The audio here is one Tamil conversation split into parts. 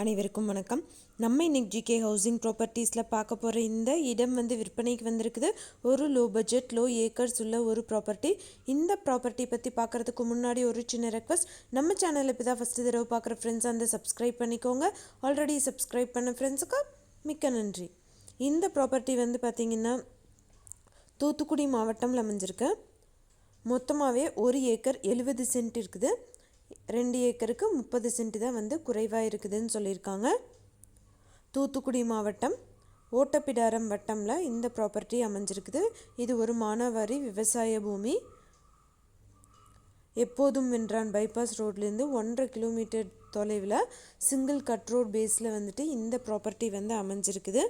அனைவருக்கும் வணக்கம். நம்ம இன்னைக்கு ஜிகே ஹவுசிங் ப்ராப்பர்ட்டிஸில் பார்க்க போகிற இந்த இடம் வந்து விற்பனைக்கு வந்திருக்குது. ஒரு லோ பட்ஜெட் லோ ஏக்கர்ஸ் உள்ள ஒரு ப்ராப்பர்ட்டி இந்த ப்ராப்பர்ட்டி பற்றி பார்க்குறதுக்கு முன்னாடி ஒரு சின்ன ரெக்வஸ்ட் நம்ம சேனலில் இப்போ தான் ஃபஸ்ட்டு தடவை பார்க்குற ஃப்ரெண்ட்ஸ் அந்த சப்ஸ்கிரைப் பண்ணிக்கோங்க. ஆல்ரெடி சப்ஸ்கிரைப் பண்ண ஃப்ரெண்ட்ஸுக்கு மிக்க நன்றி. இந்த ப்ராப்பர்ட்டி வந்து பார்த்திங்கன்னா தூத்துக்குடி மாவட்டம்ல அமைஞ்சிருக்கு. மொத்தமாகவே ஒரு ஏக்கர் எழுபது சென்ட் இருக்குது. ரெண்டு ஏக்கருக்கு முப்பது சென்ட் தான் வந்து குறைவாக இருக்குதுன்னு சொல்லியிருக்காங்க. தூத்துக்குடி மாவட்டம் ஓட்டப்பிடாரம் வட்டமில் இந்த ப்ராப்பர்ட்டி அமைஞ்சிருக்குது. இது ஒரு மானாவாரி விவசாய பூமி. எப்போதும் வென்றான் பைபாஸ் ரோட்லேருந்து ஒன்றரை கிலோமீட்டர் தொலைவில் சிங்கிள் கட் ரோட் பேஸில் வந்துட்டு இந்த ப்ராப்பர்ட்டி வந்து அமைஞ்சிருக்குது.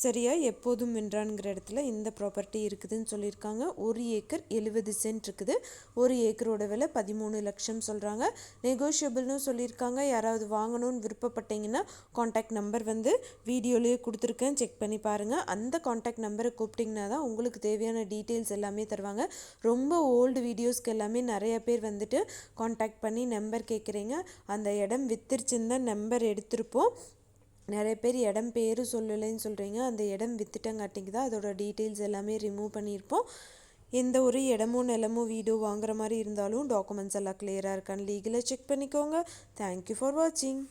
சரியா எப்போதும் வென்றான்ங்கிற இடத்துல இந்த ப்ராப்பர்ட்டி இருக்குதுன்னு சொல்லியிருக்காங்க. ஒரு ஏக்கர் எழுபது சென்ட் இருக்குது. ஒரு ஏக்கரோட விலை பதிமூணு லட்சம் சொல்கிறாங்க நெகோஷியபிள்னு சொல்லியிருக்காங்க. யாராவது வாங்கணும்னு விருப்பப்பட்டீங்கன்னா காண்டாக்ட் நம்பர் வந்து வீடியோலேயே கொடுத்துருக்கேன். செக் பண்ணி பாருங்கள் அந்த காண்டாக்ட் நம்பரை கூப்பிட்டிங்கன்னா தான் உங்களுக்கு தேவையான டீட்டெயில்ஸ் எல்லாமே தருவாங்க. ரொம்ப ஓல்டு வீடியோஸ்க்கு எல்லாமே நிறைய பேர் வந்துட்டு காண்டாக்ட் பண்ணி நம்பர் கேட்குறீங்க. அந்த இடம் வித்துருச்சுன்னு தான் நம்பர் எடுத்திருப்போம். நிறைய பேர் இடம் பேர் சொல்லலைன்னு சொல்கிறீங்க அந்த இடம் வித்துட்டங்காட்டிக்கு தான் அதோட டீட்டெயில்ஸ் எல்லாமே ரிமூவ் பண்ணியிருப்போம். எந்த ஒரு இடமோ நிலமோ வீடோ வாங்குற மாதிரி இருந்தாலும் டாக்குமெண்ட்ஸ் எல்லாம் கிளியராக இருக்கான்னு லீகலாக செக் பண்ணிக்கோங்க. தேங்க்யூ ஃபார் வாட்சிங்